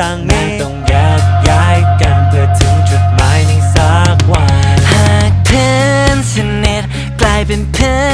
ต่างมีต้องแยกย้ายกันเพื่อถึงจุดหมายในสักวันหากเพื่อนสนิทกลายเป็นเพื่อน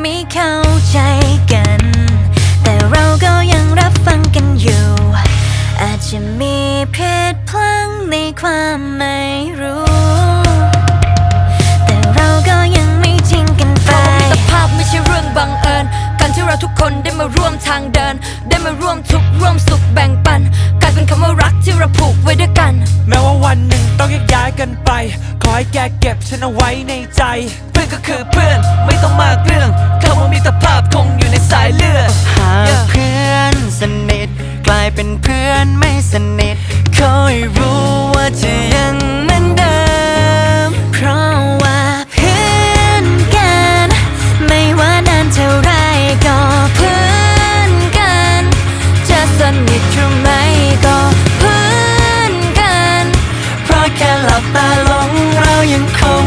ไม่เข้าใจกัน แต่เราก็ยังรับฟังกันอยู่ อาจจะมีเพศพลังในความไม่รู้ แต่เราก็ยังไม่ทิ้งกันไปมิตรภาพไม่ใช่เรื่องบังเอิญ การที่เราทุกคนได้มาร่วมทางเดิน ได้มาร่วมทุกข์ร่วมสุขแบ่งปันกลายเป็นคำว่ารักที่เราผูกไว้ด้วยกัน แม้ว่าวันหนึ่งต้องแยกย้ายกันไป ขอให้แกเก็บฉันเอาไว้ในใจ อนก็คือเพื่อน ไม่ต้องมากเรื่องคำว่ามิตรภาพคงอยู่ในสายเลือดหากเพื่อนสนิท กลายเป็นเพื่อนไม่สนิทขอให้รู้ว่าจะยังเหมือนเดิม เพราะว่าเพื่อนกัน ไม่ว่านานเท่าไรก็เพื่อนกัน จะสนิทหรือไม่ก็เพื่อนกัน เพราะแค่หลับตาลงเรายังคง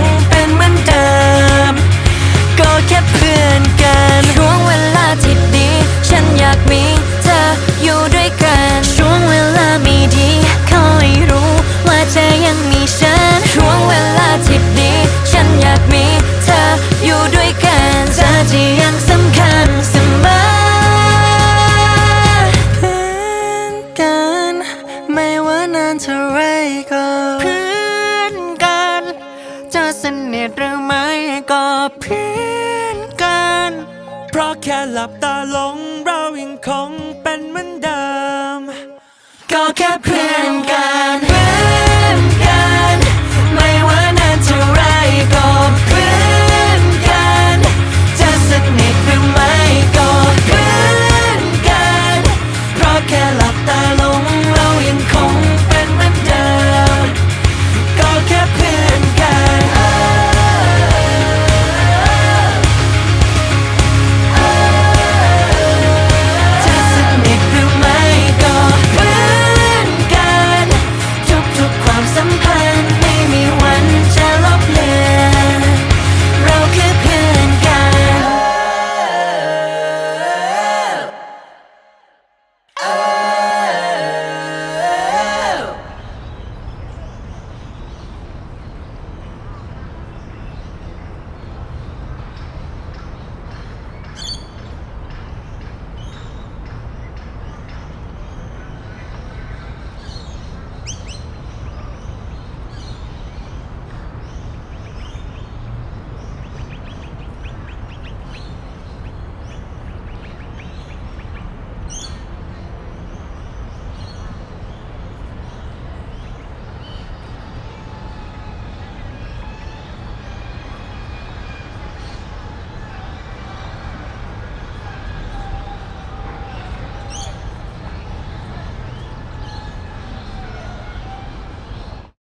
แค่เพื่อนกันช่วงเวลาที่ดี ฉันอยากมีเธออยู่ด้วยกันช่วงเวลาไม่ดีขอให้รู้ว่าเธอยังมีฉันช่วงเวลาที่ดี ฉันอยากมีเธออยู่ด้วยกันเธอที่ยังสำคัญเสมอเพื่อนกัน ไม่ว่านานเท่าไรก็เพื่อนกัน จะสนิทหรือไม่ก็เพื่อน ราะแค่หลับตาลงเรายังคงเป็นเหมือนเดิม ก็แค่เพื่อนกัน